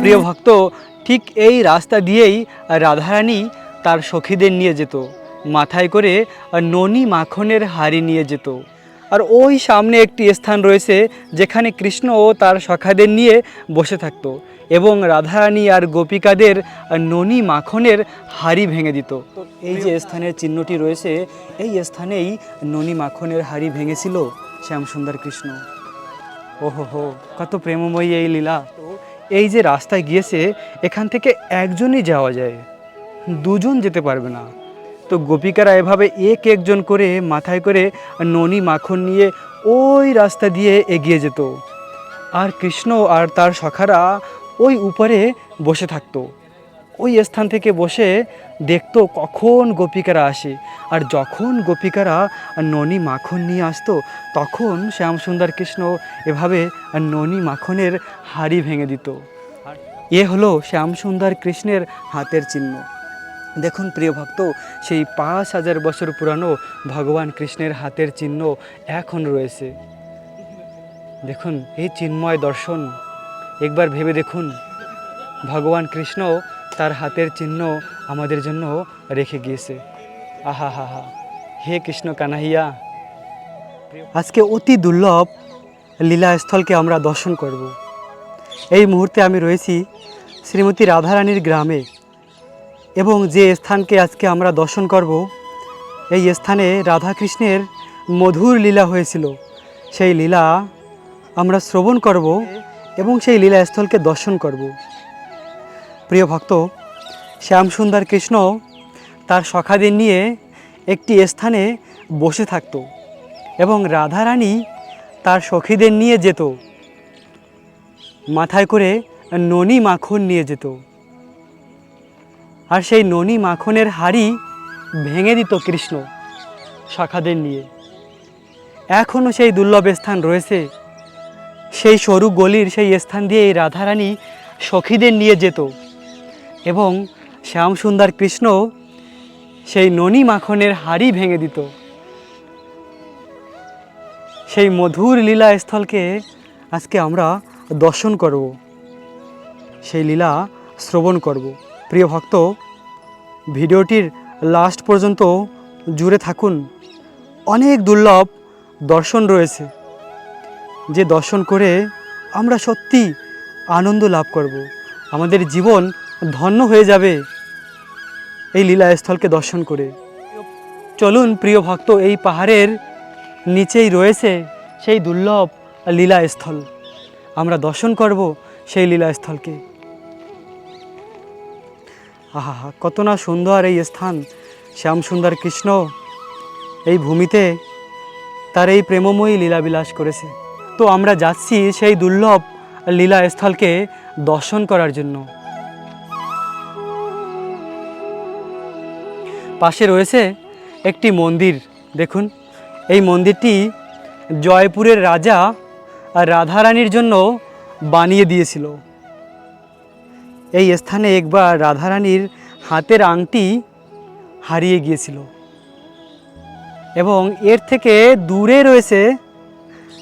প্রিয় ভক্ত, ঠিক এই রাস্তা দিয়েই রাধারানী তার সখীদের নিয়ে যেত। মাথায় করে ননি মাখনের হাড়ি নিয়ে যেত। আর ওই সামনে একটি স্থান রয়েছে যেখানে কৃষ্ণ ও তার সখাদের নিয়ে বসে থাকতো এবং রাধারানী আর গোপিকাদের ননি মাখনের হাড়ি ভেঙে দিত। এই যে স্থানের চিহ্নটি রয়েছে, এই স্থানেই ননি মাখনের হাড়ি ভেঙেছিল শ্যামসুন্দর কৃষ্ণ। ওহো হো কত প্রেমময়ী এই লীলা। এই যে রাস্তায় গিয়েছে, এখান থেকে একজনই যাওয়া যায়। দুজন যেতে পারবে না। তো গোপিকারা এভাবে এক একজন করে মাথায় করে ননি মাখন নিয়ে ওই রাস্তা দিয়ে এগিয়ে যেত। আর কৃষ্ণ আর তার সখারা ওই উপরে বসে থাকতো। ওই স্থান থেকে বসে দেখতো কখন গোপিকারা আসে। আর যখন গোপিকারা ননি মাখন নিয়ে আসতো, তখন শ্যামসুন্দর কৃষ্ণ এভাবে ননি মাখনের হাড়ি ভেঙে দিত। এ হলো শ্যামসুন্দর কৃষ্ণের হাতের চিহ্ন। দেখুন প্রিয় ভক্ত, সেই পাঁচ হাজার বছর পুরানো ভগবান কৃষ্ণের হাতের চিহ্ন এখন রয়েছে। দেখুন, এই চিন্ময় দর্শন। একবার ভেবে দেখুন, ভগবান কৃষ্ণ তার হাতের চিহ্ন আমাদের জন্য রেখে গিয়েছে। আহা হা হা হে কৃষ্ণ কানাহিয়া, আজকে অতি দুর্লভ লীলাস্থলকে আমরা দর্শন করব। এই মুহূর্তে আমি রয়েছি শ্রীমতী রাধারানীর গ্রামে এবং যে স্থানকে আজকে আমরা দর্শন করব, এই স্থানে রাধাকৃষ্ণের মধুর লীলা হয়েছিল। সেই লীলা আমরা শ্রবণ করব এবং সেই লীলাস্থলকে দর্শন করব। প্রিয় ভক্ত, শ্যামসুন্দর কৃষ্ণ তার সখাদের নিয়ে একটি স্থানে বসে থাকত এবং রাধারানী তার সখীদের নিয়ে যেত। মাথায় করে ননি মাখন নিয়ে যেত। আর সেই ননি মাখনের হাড়ি ভেঙে দিত কৃষ্ণ শাখাদের নিয়ে। এখনও সেই দুর্লভ স্থান রয়েছে। সেই সরু গলির সেই স্থান দিয়ে এই রাধারানী সখীদের নিয়ে যেত। এবং শ্যামসুন্দর কৃষ্ণ সেই ননি মাখনের হাড়ি ভেঙে দিত। সেই মধুর লীলা স্থলকে আজকে আমরা দর্শন করব। সেই লীলা শ্রবণ করব। প্রিয় ভক্ত, ভিডিওটির লাস্ট পর্যন্ত জুড়ে থাকুন। অনেক দুর্লভ দর্শন রয়েছে। যে দর্শন করে আমরা সত্যি আনন্দ লাভ করব। আমাদের জীবন ধন্য হয়ে যাবে এই লীলাস্থলকে দর্শন করে। চলুন প্রিয় ভক্ত, এই পাহাড়ের নিচেই রয়েছে সেই দুর্লভ লীলাস্থল। আমরা দর্শন করব সেই লীলাস্থলকে। আহা, কত না সুন্দর এই স্থান। শ্যামসুন্দর কৃষ্ণ এই ভূমিতে তার এই প্রেমময়ী লীলাবিলাস করেছে। তো আমরা যাচ্ছি সেই দুর্লভ লীলাস্থলকে দর্শন করার জন্য। পাশে রয়েছে একটি মন্দির। দেখুন, এই মন্দিরটি জয়পুরের রাজা রাধারানীর জন্য বানিয়ে দিয়েছিল। এই স্থানে একবার রাধারানীর হাতের আংটি হারিয়ে গিয়েছিল। এবং এর থেকে দূরে রয়েছে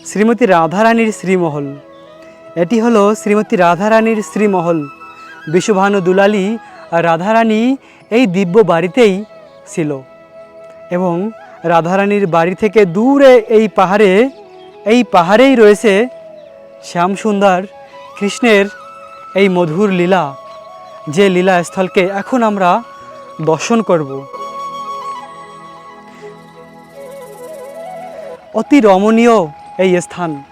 শ্রীমতী রাধারানীর শ্রীমহল। এটি হলো শ্রীমতী রাধারানীর শ্রীমহল। বিশ্বভানু দুলালী আর রাধারানী এই দিব্য বাড়িতেই ছিল। এবং রাধারানীর বাড়ি থেকে দূরে এই পাহাড়ে, এই পাহাড়েই রয়েছে শ্যামসুন্দর কৃষ্ণের এই মধুর লীলা। যে লীলা স্থলকে এখন আমরা দর্শন করব। অতি রমণীয় এই স্থান।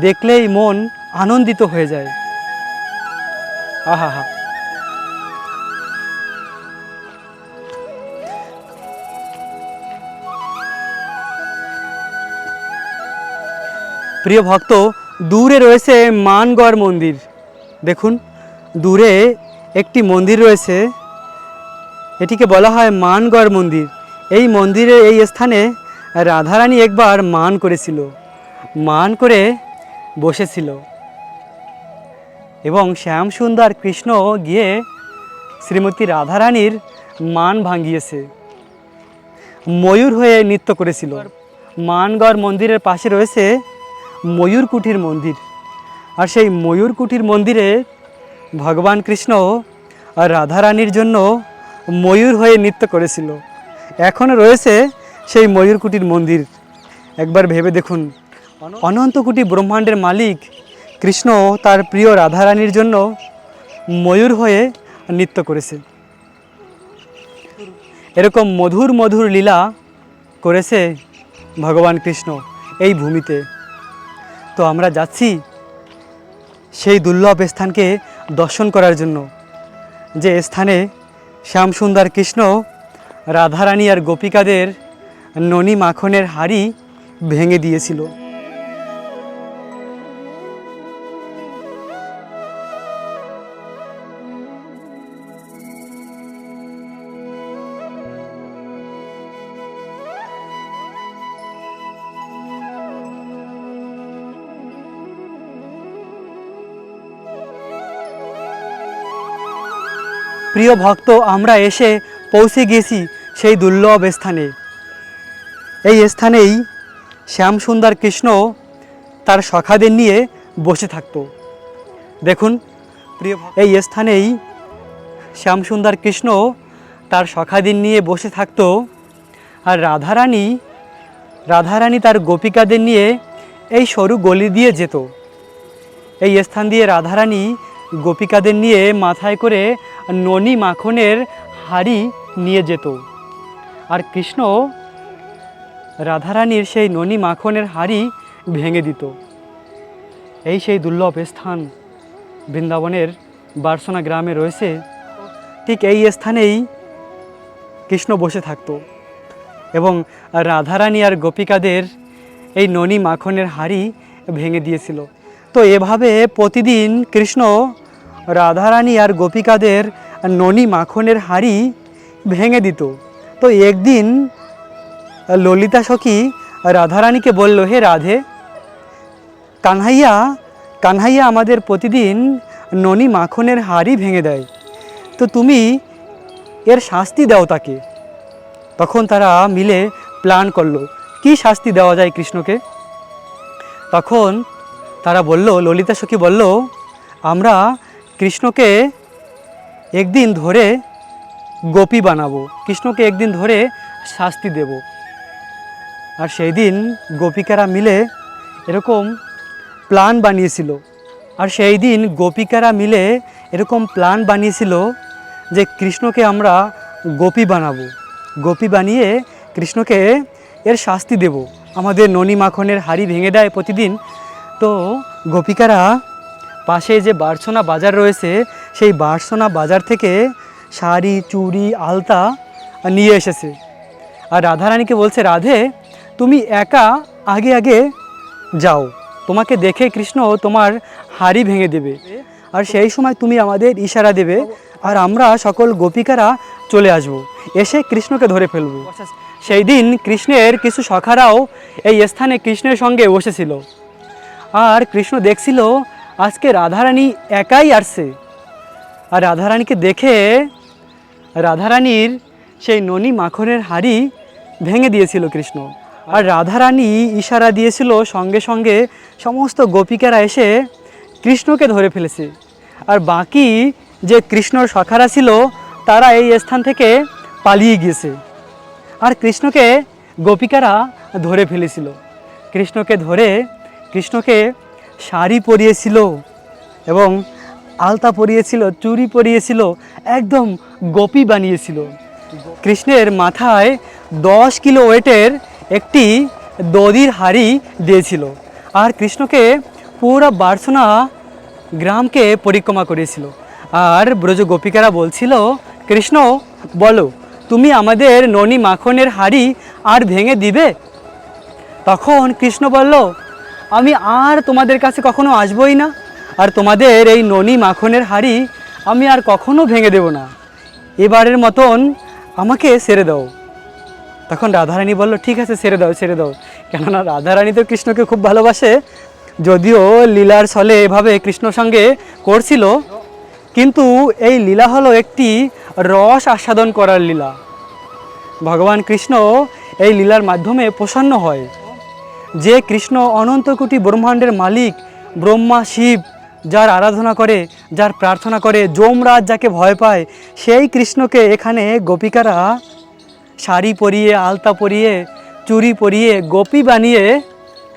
দেখলেই মন আনন্দিত হয়ে যায়। আহা হা প্রিয় ভক্ত, দূরে রয়েছে মানগড় মন্দির। দেখুন, দূরে একটি মন্দির রয়েছে। এটিকে বলা হয় মানগড় মন্দির। এই মন্দিরে এই স্থানে রাধারানী একবার মান করেছিল। মান করে বসেছিল। এবং শ্যামসুন্দর কৃষ্ণ গিয়ে শ্রীমতী রাধারানীর মান ভাঙিয়েছে। ময়ূর হয়ে নৃত্য করেছিল। মানগড় মন্দিরের পাশে রয়েছে ময়ূর কুঠির মন্দির। আর সেই ময়ূর কুঠির মন্দিরে ভগবান কৃষ্ণ আর রাধারানীর জন্য ময়ূর হয়ে নৃত্য করেছিল। এখনও রয়েছে সেই ময়ূরকুটির মন্দির। একবার ভেবে দেখুন অনন্ত কোটি ব্রহ্মাণ্ডের মালিক কৃষ্ণ তার প্রিয় রাধারানীর জন্য ময়ূর হয়ে নৃত্য করেছে। এরকম মধুর মধুর লীলা করেছে ভগবান কৃষ্ণ এই ভূমিতে। তো আমরা যাচ্ছি সেই দুর্লভ স্থানকে দর্শন করার জন্য, যে স্থানে শ্যামসুন্দর কৃষ্ণ, রাধারানী আর গোপিকাদের ননী মাখনের হাড়ি ভেঙে দিয়েছিল। প্রিয় ভক্ত, আমরা এসে পৌঁছে গেছি সেই দুর্লভ স্থানে। এই স্থানেই শ্যামসুন্দর কৃষ্ণ তার সখাদের নিয়ে বসে থাকতো। দেখুন, প্রিয় এই স্থানেই শ্যামসুন্দর কৃষ্ণ তার সখাদের নিয়ে বসে থাকতো আর রাধারানী রাধারানী তার গোপিকাদের নিয়ে এই সরু গলি দিয়ে যেত। এই স্থান দিয়ে রাধারানী গোপিকাদের নিয়ে মাথায় করে ননি মাখনের হাড়ি নিয়ে যেত। আর কৃষ্ণ রাধারানীর সেই ননি মাখনের হাড়ি ভেঙে দিত। এই সেই দুর্লভ স্থান বৃন্দাবনের বারসোনা গ্রামে রয়েছে, ঠিক এই স্থানেই কৃষ্ণ বসে থাকতো এবং রাধারানী আর গোপিকাদের এই ননি মাখনের হাড়ি ভেঙে দিয়েছিল। তো এভাবে প্রতিদিন কৃষ্ণ রাধারানী আর গোপিকাদের ননি মাখনের হাড়ি ভেঙে দিত। তো একদিন ললিতা সখী রাধারানীকে বলল, হে রাধে, কানহাইয়া কানহাইয়া আমাদের প্রতিদিন ননি মাখনের হাড়ি ভেঙে দেয়। তো তুমি এর শাস্তি দাও তাকে। তখন তারা মিলে প্ল্যান করল, কি শাস্তি দেওয়া যায় কৃষ্ণকে? তখন তারা বলল, ললিতা সখী বলল, আমরা কৃষ্ণকে একদিন ধরে গোপী বানাবো। কৃষ্ণকে একদিন ধরে শাস্তি দেব। আর সেই দিন গোপিকারা মিলে এরকম প্ল্যান বানিয়েছিল। আর সেই দিন গোপিকারা মিলে এরকম প্ল্যান বানিয়েছিল যে কৃষ্ণকে আমরা গোপী বানাবো। গোপী বানিয়ে কৃষ্ণকে এর শাস্তি দেব। আমাদের ননি মাখনের হাড়ি ভেঙে দেয় প্রতিদিন। তো গোপিকারা পাশে যে বারসোনা বাজার রয়েছে, সেই বারসোনা বাজার থেকে শাড়ি, চুড়ি, আলতা নিয়ে এসেছে। আর রাধারানীকে বলছে, রাধে, তুমি একা আগে আগে যাও। তোমাকে দেখে কৃষ্ণ তোমার হাড়ি ভেঙে দেবে। আর সেই সময় তুমি আমাদের ইশারা দেবে। আর আমরা সকল গোপিকারা চলে আসব। এসে কৃষ্ণকে ধরে ফেলব। সেই দিন কৃষ্ণের কিছু সখারাও এই স্থানে কৃষ্ণের সঙ্গে বসেছিল। আর কৃষ্ণ দেখছিল আজকে রাধারানী একাই আসছে। আর রাধারানীকে দেখে রাধারানীর সেই ননি মাখনের হাড়ি ভেঙে দিয়েছিল কৃষ্ণ। আর রাধারানী ইশারা দিয়েছিল সঙ্গে সঙ্গে সমস্ত গোপিকারা এসে কৃষ্ণকে ধরে ফেলেছে। আর বাকি যে কৃষ্ণর সখারা ছিল, তারা এই স্থান থেকে পালিয়ে গিয়েছে। আর কৃষ্ণকে গোপিকারা ধরে ফেলেছিল। কৃষ্ণকে ধরে কৃষ্ণকে শাড়ি পরিয়েছিল এবং আলতা পরিয়েছিল, চুড়ি পরিয়েছিল, একদম গোপী বানিয়েছিল। কৃষ্ণের মাথায় দশ কিলো ওয়েটের একটি দদির হাড়ি দিয়েছিল আর কৃষ্ণকে পুরো বার্সোনা গ্রামকে পরিক্রমা করেছিল। আর ব্রজ গোপিকারা বলছিল, কৃষ্ণ, বলো, তুমি আমাদের ননি মাখনের হাড়ি আর ভেঙে দিবে? তখন কৃষ্ণ বলল আমি আর তোমাদের কাছে কখনো আসবই না। আর তোমাদের এই ননি মাখনের হাড়ি আমি আর কখনো ভেঙে দেব না। এবারের মতন আমাকে সেরে দাও। তখন রাধারানী বলল, ঠিক আছে, ছেড়ে দাও ছেড়ে দাও। কেননা রাধারানী তো কৃষ্ণকে খুব ভালোবাসে, যদিও লীলার ছলে এভাবে কৃষ্ণর সঙ্গে করছিল। কিন্তু এই লীলা হলো একটি রস আস্বাদন করার লীলা। ভগবান কৃষ্ণ এই লীলার মাধ্যমে প্রসন্ন হয়। যে কৃষ্ণ অনন্ত কোটি ব্রহ্মাণ্ডের মালিক, ব্রহ্মা শিব, যার আরাধনা করে, যার প্রার্থনা করে, যমরাজ যাকে ভয় পায়, সেই কৃষ্ণকে এখানে গোপিকারা শাড়ি পরিয়ে, আলতা পরিয়ে চুরি পরিয়ে, গোপী বানিয়ে,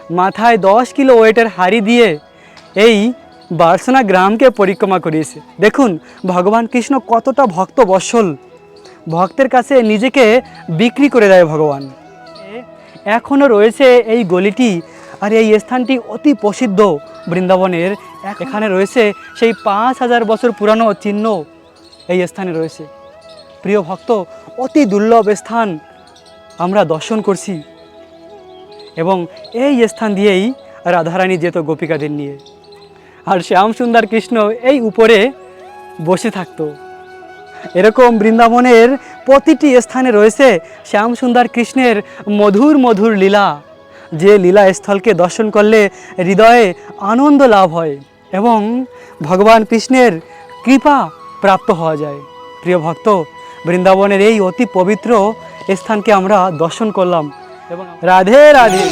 মাথায় দশ কিলো ওয়েটের হাড়ি দিয়ে এই বার্সনা গ্রামকে পরিক্রমা করিয়েছে। দেখুন, ভগবান কৃষ্ণ কতটা ভক্ত বৎসল ভক্তের কাছে নিজেকে বিক্রি করে দেয় ভগবান। এখনও রয়েছে এই গলিটি আর এই স্থানটি অতি প্রসিদ্ধ বৃন্দাবনের। এখানে রয়েছে সেই পাঁচ হাজার বছর পুরানো চিহ্ন এই স্থানে রয়েছে। প্রিয় ভক্ত অতি দুর্লভ স্থান আমরা দর্শন করছি এবং এই স্থান দিয়েই রাধারানী যেত গোপিকাদের নিয়ে। আর শ্যাম সুন্দর কৃষ্ণ এই উপরে বসে থাকতো। এরকম বৃন্দাবনের প্রতিটি স্থানে রয়েছে শ্যাম সুন্দর কৃষ্ণের মধুর মধুর লীলা। যে লীলা স্থলকে দর্শন করলে হৃদয়ে আনন্দ লাভ হয় এবং ভগবান কৃষ্ণের কৃপা প্রাপ্ত হওয়া যায়। প্রিয় ভক্ত, বৃন্দাবনের এই অতি পবিত্র স্থানকে আমরা দর্শন করলাম এবং রাধে রাধে।